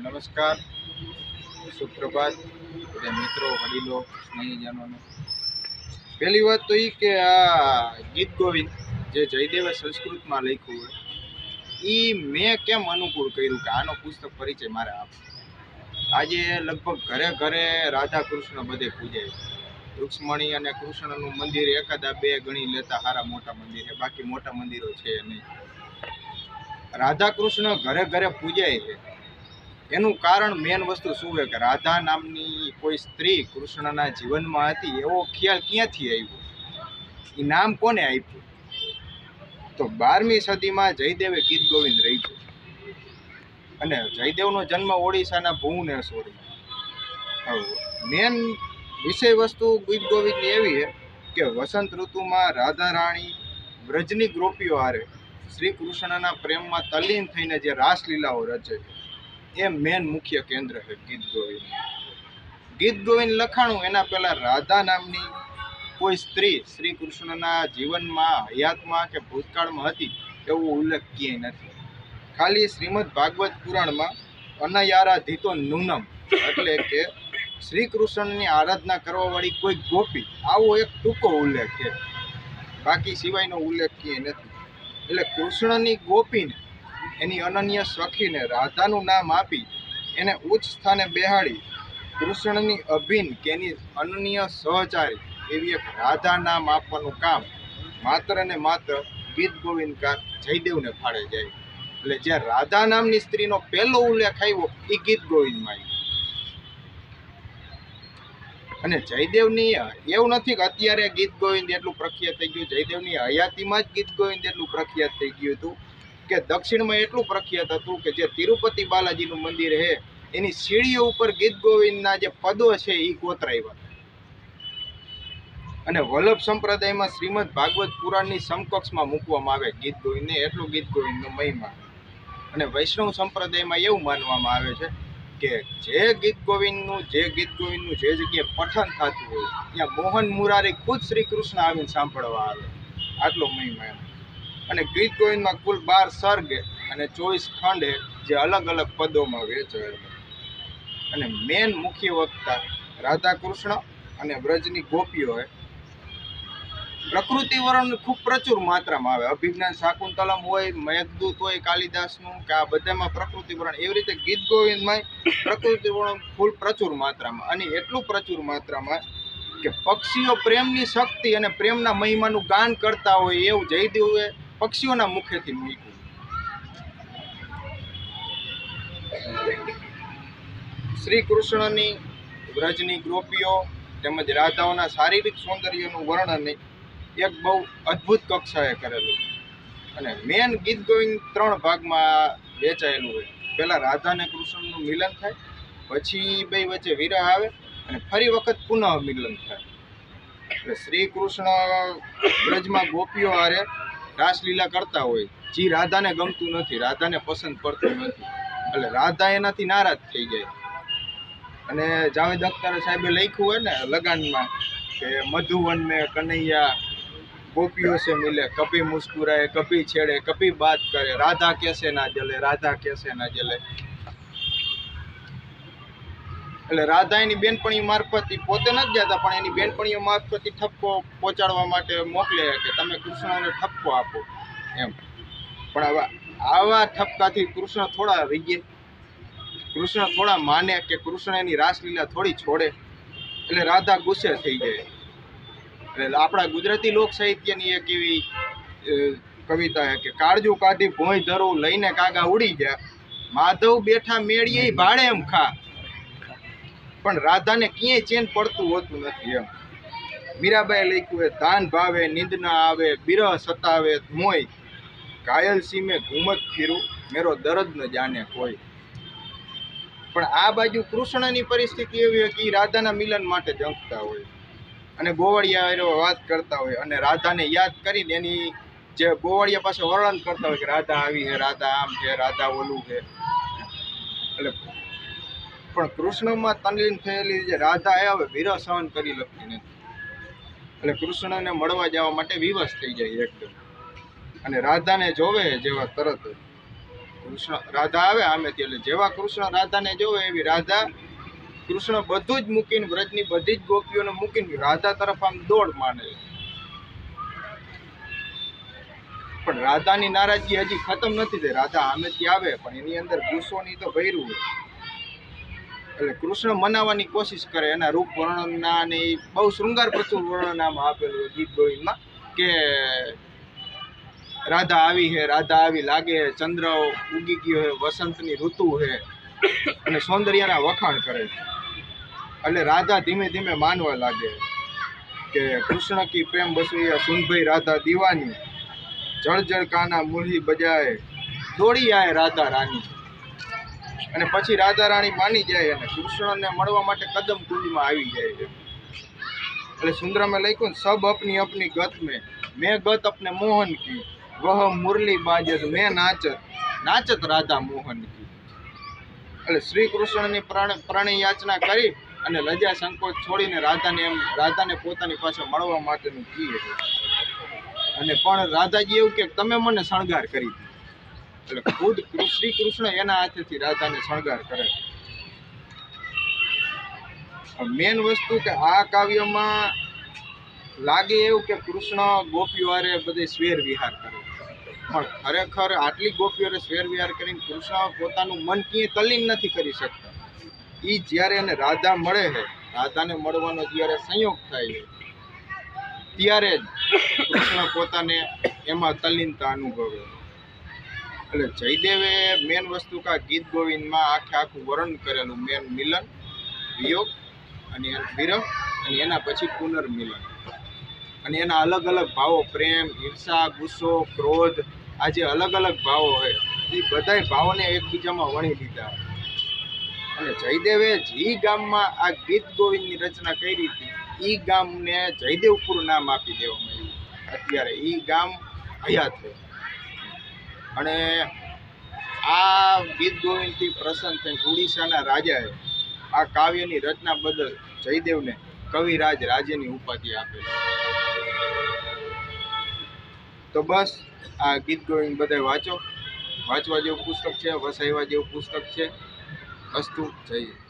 નમસ્કાર. સુપ્રભાત. બધા મિત્રો, વડીલો, સ્નેહીજનોને. પહેલી વાત તો એ કે આ ગીત ગોવિંદ જે જયદેવે સંસ્કૃતમાં લખ્યું હોય એ મેં કેમ અનુકૂળ કર્યું કે આનો પુસ્તક પરિચય મારે આપ? આજે લગભગ ઘરે ઘરે રાધા કૃષ્ણ બધે પૂજાય રૂક્ષ્મણી અને કૃષ્ણનું મંદિર એકાદા બે ગણી લેતા સારા મોટા મંદિર બાકી મોટા મંદિરો છે નહીં. રાધા કૃષ્ણ ઘરે ઘરે પૂજાય છે. એનું કારણ મેન વસ્તુ શું છે કે રાધા નામની કોઈ સ્ત્રી કૃષ્ણના જીવનમાં હતી, એવો ખ્યાલ ક્યાંથી આવ્યો? એ નામ કોને આપ્યું? તો બારમી સદીમાં જયદેવે ગીત ગોવિંદ રચ્યું અને જયદેવનો જન્મ ઓડિશાના ભુવનેશ્વરી મેન વિષય વસ્તુ ગીત ગોવિંદની એવી છે કે વસંત ઋતુમાં રાધા રાણી વ્રજની ગ્રોપીઓ હારે શ્રી કૃષ્ણના પ્રેમમાં તલ્લીન થઈને જે રાસલીલાઓ રચે એ મેન મુખ્ય કેન્દ્ર છે ગીત ગોવિંદ. ગીત ગોવિંદ લખાણું એના પહેલાં રાધા નામની કોઈ સ્ત્રી શ્રી કૃષ્ણના જીવનમાં હયાતમાં કે ભૂતકાળમાં હતી એવો ઉલ્લેખ ક્યાંય નથી. ખાલી શ્રીમદ ભાગવત પુરાણમાં અનયારાધિતો નૂનમ એટલે કે શ્રી કૃષ્ણની આરાધના કરવાવાળી કોઈ ગોપી, આવો એક ટૂંકો ઉલ્લેખ છે. બાકી સિવાયનો ઉલ્લેખ ક્યાંય નથી. એટલે કૃષ્ણની ગોપીને એની અનન્ય સખીને રાધાનું નામ આપી એને ઉચ્ચ સ્થાને બેહાડી કૃષ્ણની અભિન કે એની અનન્ય સહચારી એવી એક રાધા નામ આપવાનું કામ માત્ર ને માત્ર ગીત ગોવિંદકાર જયદેવને ફાળે જાય. એટલે જે રાધા નામની સ્ત્રીનો પહેલો ઉલ્લેખ આવ્યો એ ગીત ગોવિંદમાં અને જયદેવની એવું નથી કે અત્યારે ગીત ગોવિંદ એટલું પ્રખ્યાત થઈ ગયું, જયદેવની હયાતીમાં જ ગીત ગોવિંદ એટલું પ્રખ્યાત થઈ ગયું હતું. કે દક્ષિણમાં એટલું પ્રખ્યાત હતું કે જે તિરુપતિ બાલાજીનું મંદિર છે, એની સીડીઓ ઉપર ગીત ગોવિંદના જે પદો છે એ કોતરાવ્યા અને વલ્લભ સંપ્રદાયમાં શ્રીમદ ભાગવત પુરાણની સમકક્ષમાં મૂકવામાં આવે ગીત ગોવિંદને, એટલું ગીત ગોવિંદનો મહિમા. અને વૈષ્ણવ સંપ્રદાયમાં એવું માનવામાં આવે છે કે જે ગીત ગોવિંદનું, જે ગીત ગોવિંદનું જે જગ્યાએ પઠન થતું હોય, ત્યાં મોહન મુરારી ખુદ શ્રી કૃષ્ણ આવીને સાંભળવા આવે. આટલો મહિમા એમ. અને ગીત ગોવિંદમાં કુલ બાર સર્ગે અને ચોવીસ ખંડે જે અલગ અલગ પદોમાં વહેંચાયેલા અને મેન મુખ્ય વક્તા રાધા કૃષ્ણ અને વ્રજની ગોપીઓએ પ્રકૃતિ વર્ણન ખૂબ પ્રચુર માત્રામાં આવે. અભિજ્ઞાન શાકુંતલમ હોય મેઘદૂત હોય, કાલિદાસનું, કે આ બધામાં પ્રકૃતિ વર્ણન એવી રીતે ગીત ગોવિંદમાં પ્રકૃતિ વર્ણન ફૂલ પ્રચુર માત્રામાં. અને એટલું પ્રચુર માત્રામાં કે પક્ષીઓ પ્રેમની શક્તિ અને પ્રેમના મહિમાનું ગાન કરતા હોય એવું જયદેવે પક્ષીઓના મુખેથી મૂક્યું. શ્રી કૃષ્ણની વ્રજની ગોપીઓ તેમજ રાધાઓના શારીરિક સૌંદર્યનું વર્ણન એક બહુ અદ્ભુત કક્ષાએ કરેલું. અને મેન ગીત ગોવિંદ ત્રણ ભાગમાં વેચાયેલું હોય. પહેલાં રાધા અને કૃષ્ણનું મિલન થાય, પછી બે વચ્ચે વિરહ આવે અને ફરી વખત પુનઃ મિલન થાય. એટલે શ્રી કૃષ્ણ બ્રજમાં ગોપીઓ હારે રાસલીલા કરતા હોય, જે રાધાને ગમતું નથી, રાધાને પસંદ પડતું નથી. એટલે રાધા એનાથી નારાજ થઈ જાય. અને જાવેદ અખ્તર સાહેબે લખ્યું હોય ને લગાનમાં કે, મધુવન મેં કનૈયા, ગોપીઓ છે મિલે કપી મુસ્કુરાએ કપી છેડે કપી બાત કરે, રાધા કેસે ના જલે, રાધા કેસે ના જલે. એટલે રાધા એની બેનપણીઓ મારફત પોતે નથી જતા, પણ એની બેનપણીઓ મારફત ઈ ઠપકો પહોંચાડવા માટે મોકલે કે તમે કૃષ્ણને ઠપકો આપો, એમ. પણ હવે આવા ઠપકાથી કૃષ્ણ થોડા રહીએ કૃષ્ણ થોડા માને કે કૃષ્ણ એની રાસલીલા થોડી છોડે. એટલે રાધા ગુસ્સે થઈ જાય. એટલે આપણા ગુજરાતી લોક સાહિત્યની એક એવી કવિતા છે કે કાળજુ કાઢી ભોંય ધરું લઈને કાગા ઉડી ગયા માધવ બેઠા મેળીએ ભાડે એમ ખા. પણ રાધાને ક્યાંય ચેન પડતું હોતું નથી એમ. મીરાબાઈ લખ્યું એ ધાન ભાવે, નિંદ ના આવે, બિરહ સતાવે મોય ઘાયલ સીમે ઘુમત ફીરું મેરો દરદ ન જાણે કોઈ. પણ આ બાજુ કૃષ્ણની પરિસ્થિતિ એવી હોય કે એ રાધાના મિલન માટે જંખતા હોય. અને ગોવાળિયા વાત કરતા હોય અને રાધાને યાદ કરીને એની જે ગોવાળિયા પાસે વર્ણન કરતા હોય કે, રાધા આવી છે રાધા આમ છે રાધા ઓલું છે એટલે પણ કૃષ્ણમાં તલ્લીન થયેલી જે રાધા એ હવે વીરા સહન કરી લખતી નથી. એટલે કૃષ્ણને મળવા જવા માટે વિવશ થઈ જાય એકદમ. અને રાધાને જોવે જેવા તરત કૃષ્ણ, રાધા આવે આમેથી, એટલે જેવા કૃષ્ણ રાધાને જોવે એવી રાધા કૃષ્ણ બધું જ મૂકીને વ્રજની બધી જ ગોપીઓને મૂકીને રાધા તરફ આમ દોડ માને. પણ રાધાની નારાજગી હજી ખતમ નથી થઈ. રાધા આમેથી આવે, પણ એની અંદર ગુસ્સોની તો ભર્યું હોય. એટલે કૃષ્ણ મનાવવાની કોશિશ કરે એના રૂપ વર્ણનના બહુ શૃંગાર પ્રચુર વર્ણન આમાં આપેલું ગીત ગોવિંદમાં કે રાધા આવી હે, રાધા આવી લાગે ચંદ્ર ઉગી ગયો હે, વસંતની ઋતુ હે અને સૌંદર્યના વખાણ કરે છે. એટલે રાધા ધીમે ધીમે માનવા લાગે કે કૃષ્ણ કી પ્રેમ બસુયા સુનભાઈ રાધા દીવાની, જળ જળ કાના મુરલી બજાય, દોડી આય રાધા રાની. અને પછી રાધા રાણી માની જાય અને કૃષ્ણને મળવા માટે કદમ કુંજમાં આવી જાય એટલે સુંદરમે લખ્યું, સબ અપની અપની ગત મેં મેં ગત અપને મોહન કી, વહ મુરલી બાજત મેં નાચત નાચત રાધા મોહન કી. એટલે શ્રી કૃષ્ણની પ્રણ પ્રાણી યાચના કરી અને લજા સંકોચ છોડીને રાધાને એમ, રાધાને પોતાની પાસે મળવા માટેનું કીએ અને પણ રાધાજી એવું કે, તમે મને શણગાર કરી દીધો. એટલે ખુદ શ્રી કૃષ્ણ એના હાથેથી રાધાને શણગાર કરે. મેન વસ્તુ કે આ કાવ્યમાં લાગે એવું કે કૃષ્ણ ગોપીઓ હારે બધે સ્વેર વિહાર કરે. પણ ખરેખર આટલી ગોપીઓને સ્વેર વિહાર કરીને કૃષ્ણ પોતાનું મન ક્યાંય તલીન નથી કરી શકતા. એ જ્યારે એને રાધા મળે છે, રાધાને મળવાનો જ્યારે સંયોગ થાય છે, ત્યારે જ કૃષ્ણ પોતાને એમાં તલ્લીનતા અનુભવે. એટલે જયદેવે મેન વસ્તુ કા ગીત ગોવિંદમાં આખે આખું વર્ણન કરેલું મેન મિલન, વિયોગ અને વિરહ અને એના પછી પુનર્મિલન. અને એના અલગ અલગ ભાવો, પ્રેમ, ઈર્ષા, ગુસ્સો, ક્રોધ, આ જે અલગ અલગ ભાવો હોય, એ બધાય ભાવોને એકબીજામાં વણી લીધા અને જયદેવે જી ગામમાં આ ગીત ગોવિંદની રચના કરી હતી એ ગામને જયદેવપુર નામ આપી દેવામાં આવ્યું. અત્યારે એ ગામ હયાત છે અને આ ગીત ગોવિંદથી પ્રસન્ન થઈને ઉડીસાના રાજાએ આ કાવ્યની રચના બદલ જયદેવને કવિરાજ રાજ્યની ઉપાધિ આપેલી. તો બસ, આ ગીત ગોવિંદ બધાય વાંચો. વાંચવા જેવું પુસ્તક છે વસાવવા જેવું પુસ્તક છે. અસ્તુ, જય